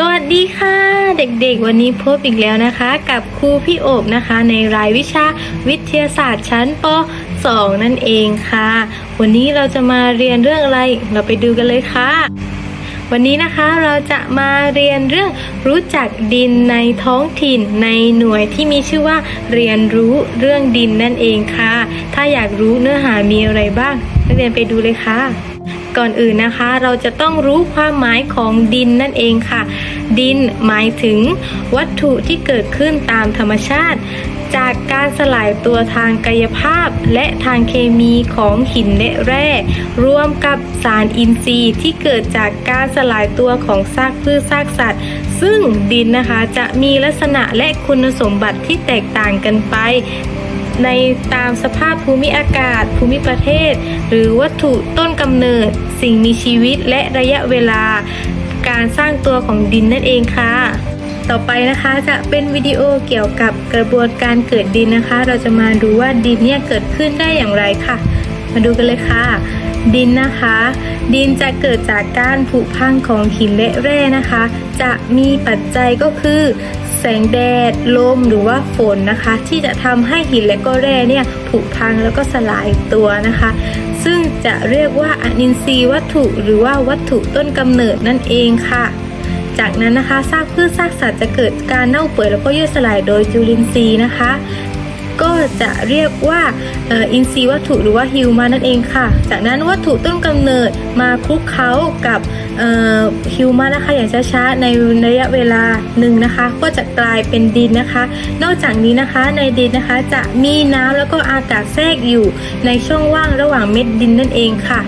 สวัสดีค่ะ เด็กๆ วันนี้พบอีกแล้วนะคะ กับครูพี่โอบนะคะ ในรายวิชาวิทยาศาสตร์ชั้นป .2 นั่นเองค่ะ วันนี้เราจะมาเรียนเรื่องอะไร เราไปดูกันเลยค่ะ วันนี้นะคะเราจะมาเรียนเรื่องรู้จักดินในท้องถิ่นในหน่วยที่มีชื่อว่า เรียนรู้เรื่องดินนั่นเองค่ะ ถ้าอยากรู้เนื้อหามีอะไรบ้างนักเรียนไปดูเลยค่ะ ก่อนอื่นนะคะ เราจะต้องรู้ความหมายของดินนั่นเองค่ะ ดินหมายถึงวัตถุที่เกิดขึ้นตามธรรมชาติ จากการสลายตัวทางกายภาพ และทางเคมีของหินและแร่รวมกับสารอินทรีย์ที่เกิดจากการสลายตัวของซากพืชซากสัตว์ ซึ่งดินนะคะจะมีลักษณะและคุณสมบัติที่แตกต่างกันไป ในตามสภาพภูมิอากาศ ภูมิประเทศ หรือวัตถุต้นกำเนิด สิ่งมีชีวิตและระยะเวลา การสร้างตัวของดินนั่นเองค่ะ ต่อไปนะคะจะเป็นวิดีโอเกี่ยวกับกระบวนการเกิดดินนะคะ เราจะมาดูว่าดินเนี่ยเกิดขึ้นได้อย่างไรค่ะ มาดูกันเลยค่ะดินนะคะ ดินจะเกิดจากการผุพังของหินและแร่นะคะ จะมีปัจจัยก็คือ งแดด ลมหรือว่าฝนนะคะ ที่จะทำให้หินและก็แร่เนี่ยผุพังแล้วก็สลายตัวนะคะ ซึ่งจะเรียกว่าอนินทรีย์วัตถุ หรือว่าวัตถุต้นกำเนิดนั่นเองค่ะจากนั้นนะคะซากพืชซากสัตว์จะเกิดการเน่าเปื่อยแล้วก็ย่อยสลายโดยจุลินทรีย์นะคะ ก็จะเรียกว่าอินทรีย์วัตถุหรือว่าฮิวมานั่นเองค่ะ จากนั้นวัตถุต้นกำเนิดมาคลุกเคล้ากับฮิวมานะคะอย่างช้าๆในระยะเวลาหนึ่งนะคะ ก็จะกลายเป็นดินนะคะ นอกจากนี้นะคะในดินนะคะจะมีน้ำแล้วก็อากาศแทรกอยู่ในช่องว่างระหว่างเม็ดดินนั่นเองค่ะ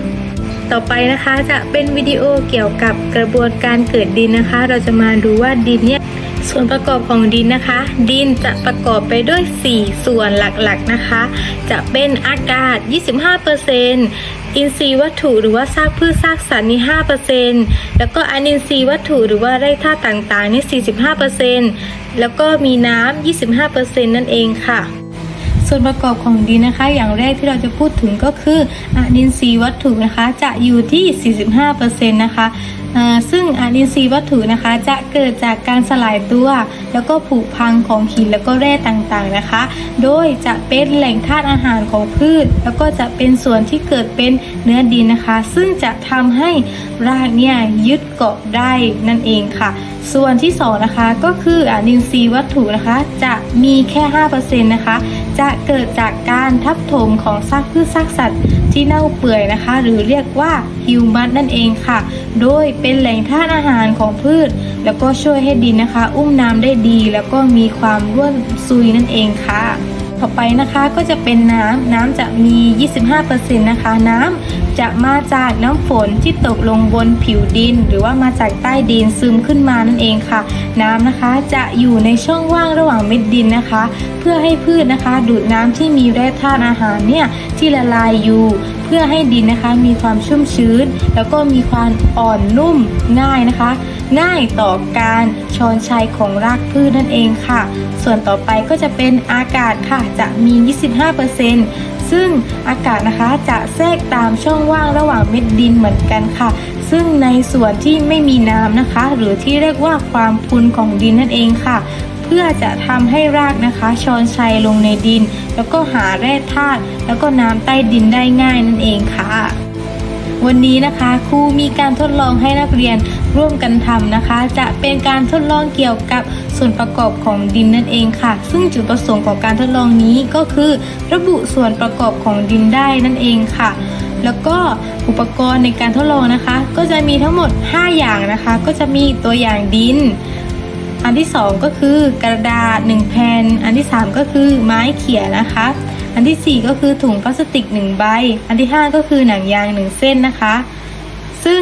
ต่อไปนะคะจะเป็นวิดีโอเกี่ยวกับกระบวนการเกิดดินนะคะ เราจะมาดูว่าดินเนี่ย ส่วนประกอบของดินนะคะ ดินจะประกอบไปด้วย 4 ส่วนหลักๆนะคะ จะเป็นอากาศ 25%อินทรีย์วัตถุหรือว่าซากพืชซากสัตว์นี่5%แล้วก็อนินทรีย์วัตถุหรือว่าแร่ธาตุต่างๆนี่45%แล้วก็มีน้ำ25%นั่นเองค่ะส่วนประกอบของดินนะคะ อย่างแรกที่เราจะพูดถึงก็คืออนินทรีย์วัตถุนะคะ จะอยู่ที่ 45%นะคะเอ่อ ซึ่งอนินทรีย์วัตถุนะคะจะเกิดจากการสลายตัว แล้วก็ผุพังของหินแล้วก็แร่ต่างๆนะคะ โดยจะเป็นแหล่งธาตุอาหารของพืช แล้วก็จะเป็นส่วนที่เกิดเป็นเนื้อดินนะคะ ซึ่งจะทำให้รากเนี่ยยึดเกาะได้นั่นเองค่ะ ส่วนที่สองนะคะก็คืออนินทรีย์วัตถุนะคะจะมีแค่5%นะคะจะเกิดจากการทับถมของซากพืชซากสัตว์ ที่เน่าเปื่อยนะคะ หรือเรียกว่าฮิวมัสนั่นเองค่ะ โดยเป็นแหล่งธาตุอาหารของพืช แล้วก็ช่วยให้ดินนะคะ อุ้มน้ำได้ดี แล้วก็มีความร่วนซุยนั่นเองค่ะ ต่อไปนะคะก็จะเป็นน้ำน้ำจะมี 25%นะคะ น้ำจะมาจากน้ำฝนที่ตกลงบนผิวดิน หรือว่ามาจากใต้ดินซึมขึ้นมานั่นเองค่ะ น้ำนะคะจะอยู่ในช่องว่างระหว่างเม็ดดินนะคะ เพื่อให้พืชนะคะ ดูดน้ำที่มีแร่ธาตุอาหารเนี่ยที่ละลายอยู่ เพื่อให้ดินนะคะมีความชุ่มชื้น แล้วก็มีความอ่อนนุ่มง่ายนะคะ ง่ายต่อการชอนชัยของรากพืชนั่นเองค่ะ ส่วนต่อไปก็จะเป็นอากาศค่ะจะมี 25%ซึ่งอากาศนะคะจะแทรกตามช่องว่างระหว่างเม็ดดินเหมือนกันค่ะ ซึ่งในส่วนที่ไม่มีน้ำนะคะ หรือที่เรียกว่าความพุนของดินนั่นเองค่ะ พื่อจะทำให้รากนะคะชอนชัยลงในดิน แล้วก็หาแร่ธาตุแล้วก็น้ำใต้ดินได้ง่ายนั่นเองค่ะ วันนี้นะคะครูมีการทดลองให้นักเรียนร่วมกันทำนะคะ จะเป็นการทดลองเกี่ยวกับส่วนประกอบของดินนั่นเองค่ะ ซึ่งจุดประสงค์ของการทดลองนี้ก็คือ ระบุส่วนประกอบของดินได้นั่นเองค่ะ แล้วก็อุปกรณ์ในการทดลองนะคะ ก็จะมีทั้งหมด 5 อย่างนะคะ ก็จะมีตัวอย่างดิน อันที่ 2 ก็คือกระดาษ1แผ่น อันที่ 3 ก็คือไม้เขี่ยนะคะ อันทีสี่ 4 ก็คือถุงพลาสติก 1 ใบ อันที่ 5 ก็คือหนังยาง 1 เส้นนะคะ ซึ่ง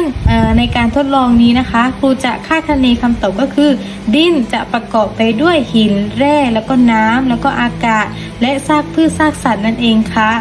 ในการทดลองนี้นะคะ ครูจะคาดคะเนคำตอบก็คือ ดินจะประกอบไปด้วยหินแร่ แล้วก็น้ำแล้วก็อากาศ และซากพืชซากสัตว์นั่นเองค่ะ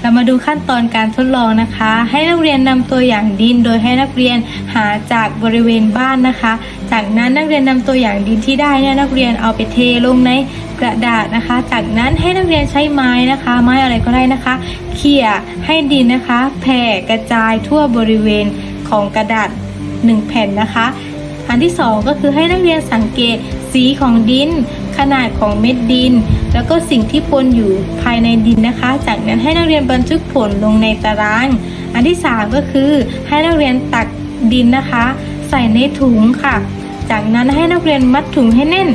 เรามาดูขั้นตอนการทดลองนะคะ ให้นักเรียนนำตัวอย่างดิน โดยให้นักเรียนหาจากบริเวณบ้านนะคะ จากนั้นนักเรียนนำตัวอย่างดินที่ได้เนี่ยนักเรียนเอาไปเทลงในกระดาษนะคะ จากนั้นให้นักเรียนใช้ไม้นะคะ ไม้อะไรก็ได้นะคะ เขี่ยให้ดินนะคะแผ่กระจายทั่วบริเวณของกระดาษ 1 แผ่นนะคะ อันที่สองก็คือให้นักเรียนสังเกตสีของดิน ขนาดของเม็ดดิน แล้วก็สิ่งที่ปนอยู่ภายในดินนะคะ จากนั้นให้นักเรียนบันทึกผลลงในตาราง อันที่สามก็คือให้นักเรียนตักดินนะคะ ใส่ในถุงค่ะ จากนั้นให้นักเรียนมัดถุงให้แน่น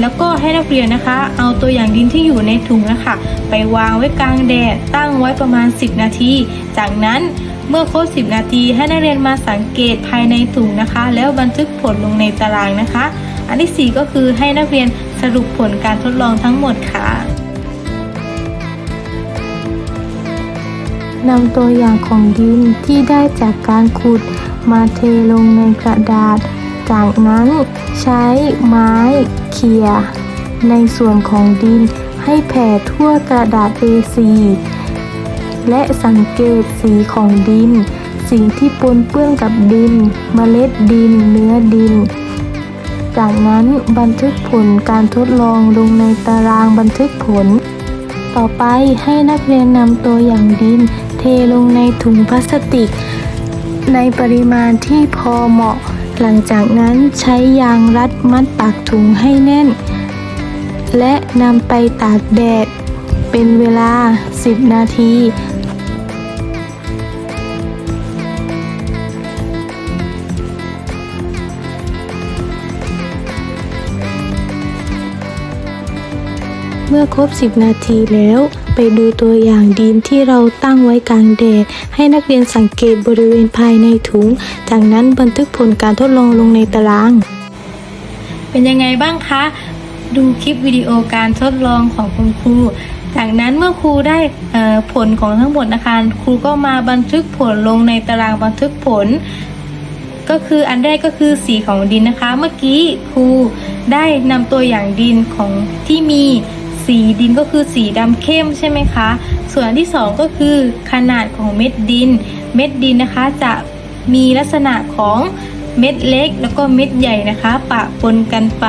แล้วก็ให้นักเรียนนะคะ เอาตัวอย่างดินที่อยู่ในถุงนะคะ ไปวางไว้กลางแดดตั้งไว้ประมาณ 10 นาที จากนั้นเมื่อครบ 10 นาทีให้นักเรียนมาสังเกตภายในถุงนะคะ แล้วบันทึกผลลงในตารางนะคะ อันที่ 4 ก็คือให้นักเรียน สรุปผลการทดลองทั้งหมดค่ะนำตัวอย่างของดินที่ได้จากการขุดมาเทลงในกระดาษ จากนั้นใช้ไม้เขี่ยในส่วนของดินให้แผ่ทั่วกระดาษ A4 และสังเกตสีของดินสิ่งที่ปนเปื้อนกับดินเมล็ดดิน เนื้อดิน จากนั้นบันทึกผลการทดลองลงในตารางบันทึกผล ต่อไปให้นักเรียนนำตัวอย่างดิน เทลงในถุงพลาสติก ในปริมาณที่พอเหมาะ หลังจากนั้นใช้ยางรัดมัดปากถุงให้แน่น และนำไปตากแดด เป็นเวลา 10 นาที มื่อครบ 10 นาทีแล้ว ไปดูตัวอย่างดินที่เราตั้งไว้กลางแดดให้นักเรียนสังเกตบริเวณภายในถุง จากนั้นบันทึกผลการทดลองลงในตาราง เป็นยังไงบ้างคะ ดูคลิปวิดีโอการทดลองของคุณครู จากนั้นเมื่อครูได้ผลของทั้งหมดนะคะครูก็มาบันทึกผลลงในตารางบันทึกผลก็คืออันแรกก็คือสีของดินนะคะ เมื่อกี้ครูได้นำตัวอย่างดินของที่มี สีดินก็คือสีดำเข้มใช่ไหมคะ ส่วนที่สองก็คือขนาดของเม็ดดิน เม็ดดินนะคะจะมีลักษณะของเม็ดเล็กแล้วก็เม็ดใหญ่นะคะ ปะปนกันไป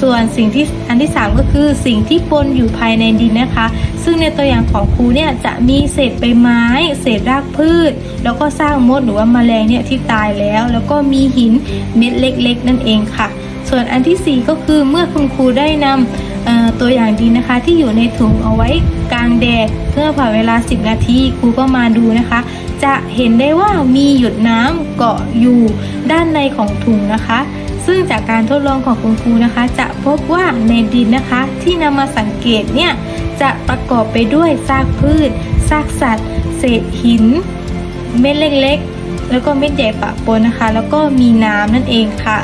ส่วนสิ่งที่อันที่สามก็คือสิ่งที่ปนอยู่ภายในดินนะคะ ซึ่งในตัวอย่างของครูเนี่ยจะมีเศษใบไม้ เศษรากพืช แล้วก็สร้างมดหรือว่าแมลงเนี่ยที่ตายแล้ว แล้วก็มีหินเม็ดเล็ก ๆ นั่นเองค่ะ ส่วนอันที่สี่ก็คือเมื่อคุณครูได้นำตัวอย่างดินนะคะ ที่อยู่ในถุงเอาไว้กลางแดดเพื่อผ่านเวลา 10 นาทีครูก็มาดูนะคะ จะเห็นได้ว่ามีหยดน้ำเกาะอยู่ด้านในของถุงนะคะ ซึ่งจากการทดลองของคุณครูนะคะ จะพบว่าในดินนะคะที่นำมาสังเกตเนี่ยจะประกอบไปด้วยซากพืชซากสัตว์ เศษหิน เม็ดเล็กๆ แล้วก็เม็ดใหญ่ปะปนนะคะ แล้วก็มีน้ำนั่นเองค่ะ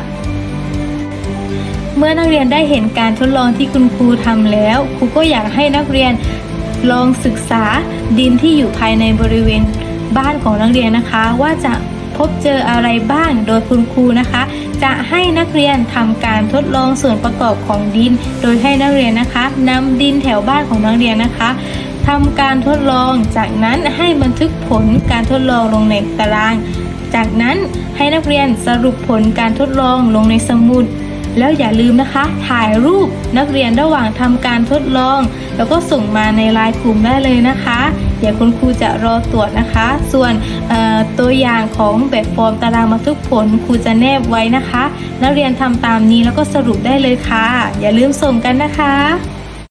เมื่อนักเรียนได้เห็นการทดลองที่คุณครูทำแล้ว ครูก็อยากให้นักเรียนลองศึกษาดินที่อยู่ภายในบริเวณบ้านของนักเรียนนะคะ ว่าจะพบเจออะไรบ้างโดยคุณครูนะคะ จะให้นักเรียนทำการทดลองส่วนประกอบของดิน โดยให้นักเรียนนะคะนำดินแถวบ้านของนักเรียนนะคะทำการทดลองจากนั้นให้บันทึกผลการทดลองลงในตาราง จากนั้นให้นักเรียนสรุปผลการทดลองลงในสมุด แล้วอย่าลืมนะคะ ถ่ายรูปนักเรียนระหว่างทำการทดลอง แล้วก็ส่งมาในไลน์กลุ่มได้เลยนะคะ เดี๋ยวคุณครูจะรอตรวจนะคะ ส่วนตัวอย่างของแบบฟอร์มตารางบันทึกผลครูจะแนบไว้นะคะ นักเรียนทำตามนี้แล้วก็สรุปได้เลยค่ะ อย่าลืมส่งกันนะคะ